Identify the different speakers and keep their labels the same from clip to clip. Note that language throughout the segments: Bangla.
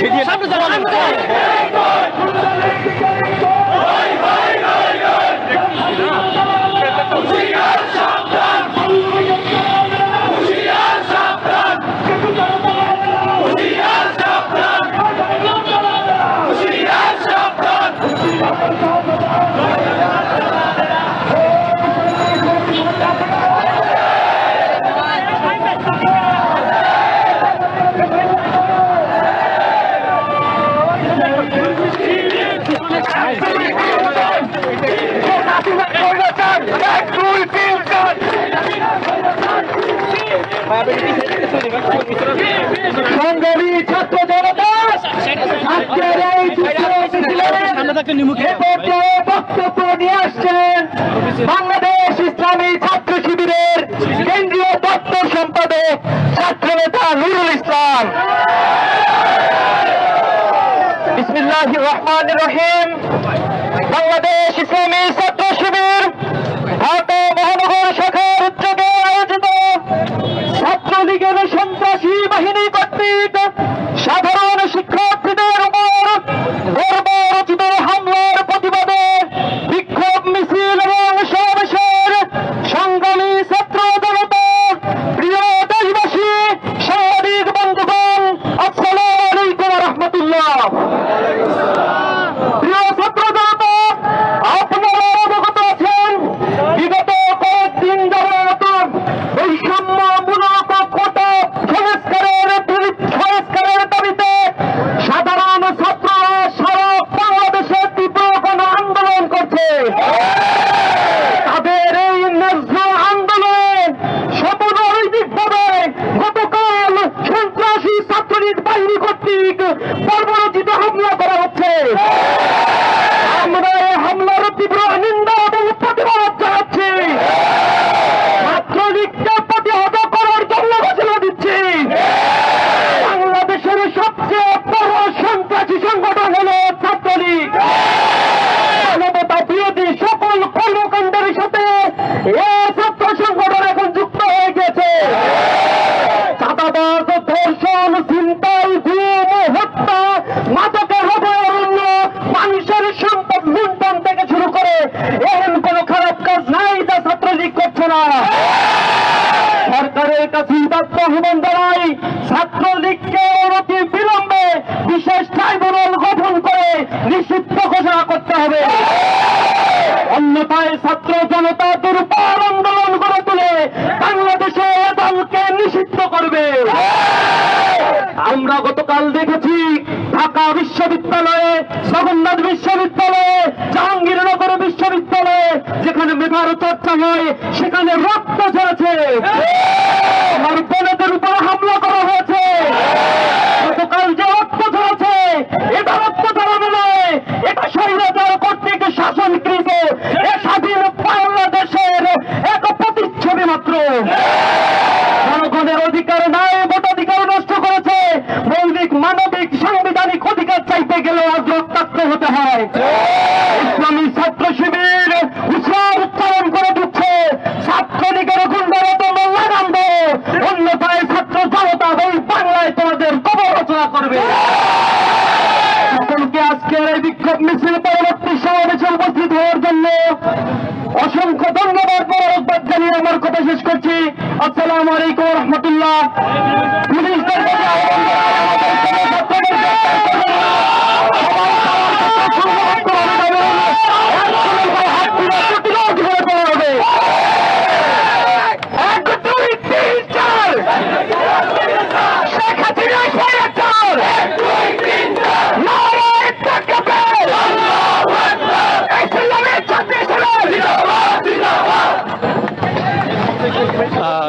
Speaker 1: ছিটিয়ে সংগ্রামী ছাত্র জনতা আজকের এই যুদ্ধ মিছিলে এ পর্যায়ে বক্তব্য নিয়ে আসছেন বাংলাদেশ ইসলামী ছাত্র শিবিরের কেন্দ্রীয় দপ্তর সম্পাদক ছাত্র নেতা নুরুল ইসলাম। বিসমিল্লাহ রহমান রহিম। বাংলাদেশ ইসলামী ছাত্র শিবির ঢাকা কর্তৃক বর্বরচিত হামলা করা হচ্ছে। নিষিদ্ধ ঘোষণা করতে হবে। অন্যথায় ছাত্র জনতা দুর্বার আন্দোলন গড়ে তুলে বাংলাদেশে দলকে নিষিদ্ধ করবে। আমরা গতকাল দেখেছি ঢাকা বিশ্ববিদ্যালয়ে জগন্নাথ বিশ্ববিদ্যালয়ে, জাহাঙ্গীরনগর বিশ্ববিদ্যালয়ে, যেখানে মেধার চর্চা হয়, সেখানে রক্ত ঝরেছে। আমার বোনেদের উপর হয়। ইসলামী ছাত্র শিবির উৎসাহ উচ্চারণ করে দিচ্ছে। ছাত্রলীগের গুন্ডারত মোল্লা কান্দ অন্যথায় ছাত্র জনতা এই বাংলায় তোমাদের কবর রচনা করবে। সকলকে আজকের এই বিক্ষোভ মিছিল পরবর্তী সমাবেশে উপস্থিত হওয়ার জন্য অসংখ্য ধন্যবাদ, মোবারকবাদ জানিয়ে আমার কথা শেষ করছি। আসসালামু আলাইকুম রহমতুল্লাহ।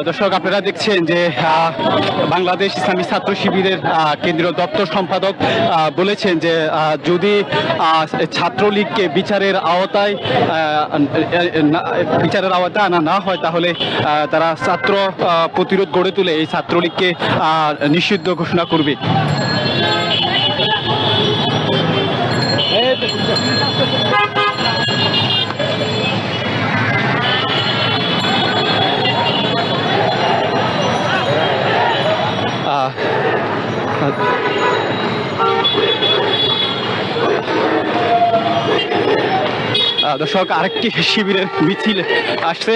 Speaker 2: দর্শক, আপনারা দেখছেন যে বাংলাদেশ ইসলামী ছাত্র শিবিরের কেন্দ্রীয় দপ্তর সম্পাদক বলেছেন যে যদি ছাত্রলীগকে বিচারের আওতায় বিচারের আওতায় আনা না হয়, তাহলে তারা ছাত্র প্রতিরোধ গড়ে তুলে এই ছাত্রলীগকে নিষিদ্ধ ঘোষণা করবে। দর্শক আরেকটি শিবিরের মিছিল আসছে।